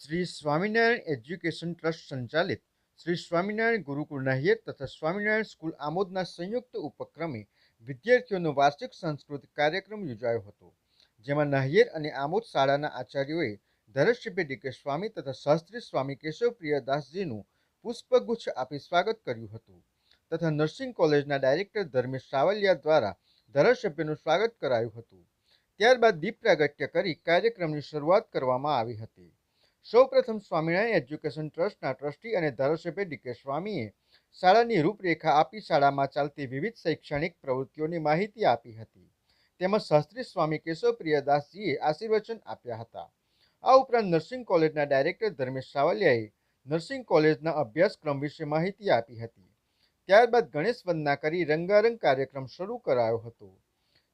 Shri Swaminarayan education trust સંચાલિત શ્રી સ્વામિનારાયણ ગુરુકુળ નાહિયેર તથા Swaminarayan school આમોદના સંયુક્ત ઉપક્રમે વિદ્યાર્થીઓનો વાર્ષિક સાંસ્કૃતિક કાર્યક્રમ યોજાયો હતો, જેમાં નાહિયર અને આમોદ શાળાના આચાર્યોએ ધરશિભે ડીકે સ્વામી તથા શાસ્ત્રી સ્વામી કેશવપ્રિયદાસજીનું પુષ્પગુચ્છ આપી સ્વાગત કર્યું હતું તથા નર્સિંગ કોલેજના ડાયરેક્ટર ધર્મેશ સાવલિયા દ્વારા ધારાસભ્યનું સ્વાગત કરાયું હતું. ત્યારબાદ દીપ પ્રાગટ્ય કરી કાર્યક્રમની શરૂઆત કરવામાં આવી હતી. સૌપ્રથમ સ્વામિનારાયણ એજ્યુકેશન ટ્રસ્ટના ટ્રસ્ટી અને ધારાસભ્ય ડીકે સ્વામીએ શાળાની રૂપરેખા આપી શાળામાં ચાલતી વિવિધ શૈક્ષણિક પ્રવૃત્તિઓની માહિતી આપી હતી. તેમજ શાસ્ત્રી સ્વામી કેશવપ્રિયદાસજીએ આશીર્વચન આપ્યા હતા. આ ઉપરાંત નર્સિંગ કોલેજના ડાયરેક્ટર ધર્મેશ સાવલિયાએ નર્સિંગ કોલેજના અભ્યાસક્રમ વિશે માહિતી આપી હતી. ત્યારબાદ ગણેશ વંદના કરી રંગારંગ કાર્યક્રમ શરૂ કરાયો હતો.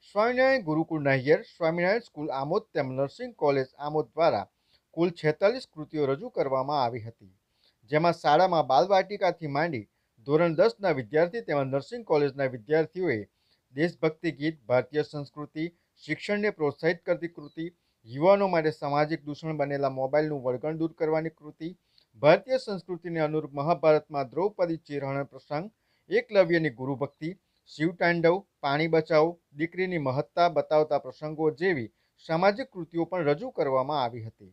સ્વામિનારાયણ ગુરુકુળ નાહિયર, સ્વામિનારાયણ સ્કૂલ આમોદ તેમજ નર્સિંગ કોલેજ આમોદ દ્વારા કુલ છેતાલીસ કૃતિઓ રજૂ કરવામાં આવી હતી, જેમાં શાળામાં બાલવાટિકાથી માંડી ધોરણ દસના વિદ્યાર્થી તેમજ નર્સિંગ કોલેજના વિદ્યાર્થીઓએ દેશભક્તિ ગીત, ભારતીય સંસ્કૃતિ, શિક્ષણને પ્રોત્સાહિત કરતી કૃતિ, યુવાનો માટે સામાજિક દૂષણ બનેલા મોબાઈલનું વળગણ દૂર કરવાની કૃતિ, ભારતીય સંસ્કૃતિને અનુરૂપ મહાભારતમાં દ્રૌપદી ચિરહરણ પ્રસંગ, એકલવ્યની ગુરુભક્તિ, શિવતાંડવ, પાણી બચાવ, દીકરીની મહત્તા બતાવતા પ્રસંગો જેવી સામાજિક કૃતિઓ પણ રજૂ કરવામાં આવી હતી.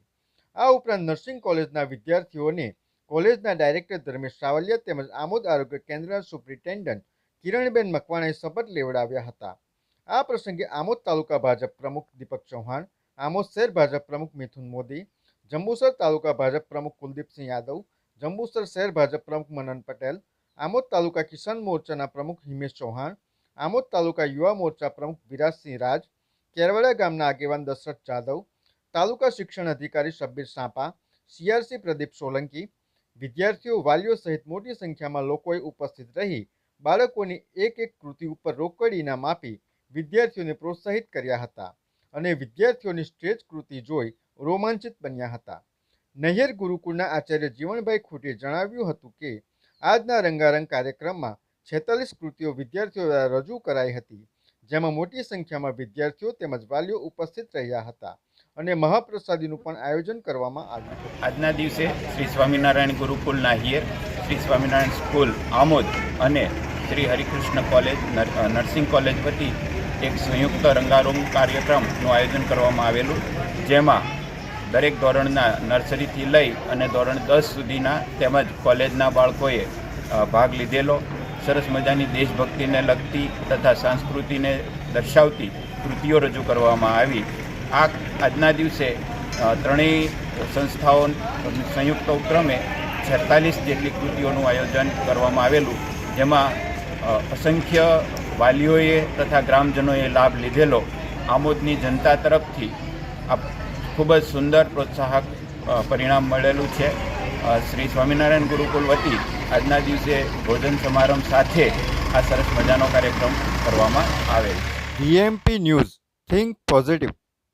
આ ઉપરાંત નર્સિંગ કોલેજના વિદ્યાર્થીઓને કોલેજના ડાયરેક્ટર ધર્મેશ સાવલિયા તેમજ આમોદ આરોગ્ય કેન્દ્રના સુપ્રિન્ટેન્ડન્ટ કિરણબેન મકવાણાએ શપથ લેવડાવ્યા હતા. આ પ્રસંગે આમોદ તાલુકા ભાજપ પ્રમુખ દીપક ચૌહાણ, આમોદ શહેર ભાજપ પ્રમુખ મિથુન મોદી, જંબુસર તાલુકા ભાજપ પ્રમુખ કુલદીપસિંહ યાદવ, જંબુસર શહેર ભાજપ પ્રમુખ મનન પટેલ, આમોદ તાલુકા કિસાન મોરચાના પ્રમુખ હિમેશ ચૌહાણ, આમોદ તાલુકા યુવા મોરચા પ્રમુખ વિરાજસિંહ રાજ, કેરવાડા ગામના આગેવાન દશરથ જાદવ તાલુકા શિક્ષણ અધિકારી શબ્બીર સાંપા, સીઆરસી પ્રદીપ સોલંકી, વિદ્યાર્થીઓ વાલીઓ સહિત મોટી સંખ્યામાં લોકોએ ઉપસ્થિત રહી બાળકોની એક એક કૃતિ ઉપર રોકડ ઇનામ આપી વિદ્યાર્થીઓને પ્રોત્સાહિત કર્યા હતા અને વિદ્યાર્થીઓની સ્ટેજ કૃતિ જોઈ રોમાંચિત બન્યા હતા. નૈયર ગુરુકુળના આચાર્ય જીવણભાઈ ખૂટીએ જણાવ્યું હતું કે, આજના રંગારંગ કાર્યક્રમમાં છેતાલીસ કૃતિઓ વિદ્યાર્થીઓ દ્વારા રજૂ કરાઈ હતી, જેમાં મોટી સંખ્યામાં વિદ્યાર્થીઓ તેમજ વાલીઓ ઉપસ્થિત રહ્યા હતા. અને મહાપ્રસાદીનું પણ આયોજન કરવામાં આવ્યું આજના દિવસે શ્રી સ્વામિનારાયણ ગુરુકુલ નાહિયેર શ્રી સ્વામિનારાયણ સ્કૂલ, આમોદ અને Shri Harikrishna college nursing college વતી એક સંયુક્ત રંગારંગ કાર્યક્રમનું આયોજન કરવામાં આવેલું, જેમાં દરેક ધોરણના નર્સરીથી લઈ અને ધોરણ દસ સુધીના તેમજ કોલેજના બાળકોએ ભાગ લીધેલો, સરસ મજાની દેશભક્તિને લગતી તથા સંસ્કૃતિને દર્શાવતી કૃતિઓ રજૂ કરવામાં આવી. આ આજના દિવસે ત્રણેય સંસ્થાઓ સંયુક્ત ઉપક્રમે છેતાલીસ જેટલી કૃતિઓનું આયોજન કરવામાં આવેલું, જેમાં અસંખ્ય વાલીઓએ તથા ગ્રામજનોએ લાભ લીધેલો. આમોદની જનતા તરફથી આ ખૂબ જ સુંદર, પ્રોત્સાહક પરિણામ મળેલું છે. શ્રી સ્વામિનારાયણ ગુરુકુલ વતી આજના દિવસે ભોજન સમારંભ સાથે આ સરસ મજાનો કાર્યક્રમ કરવામાં આવેલ વીએમપી ન્યૂઝ, થિંક પોઝિટિવ.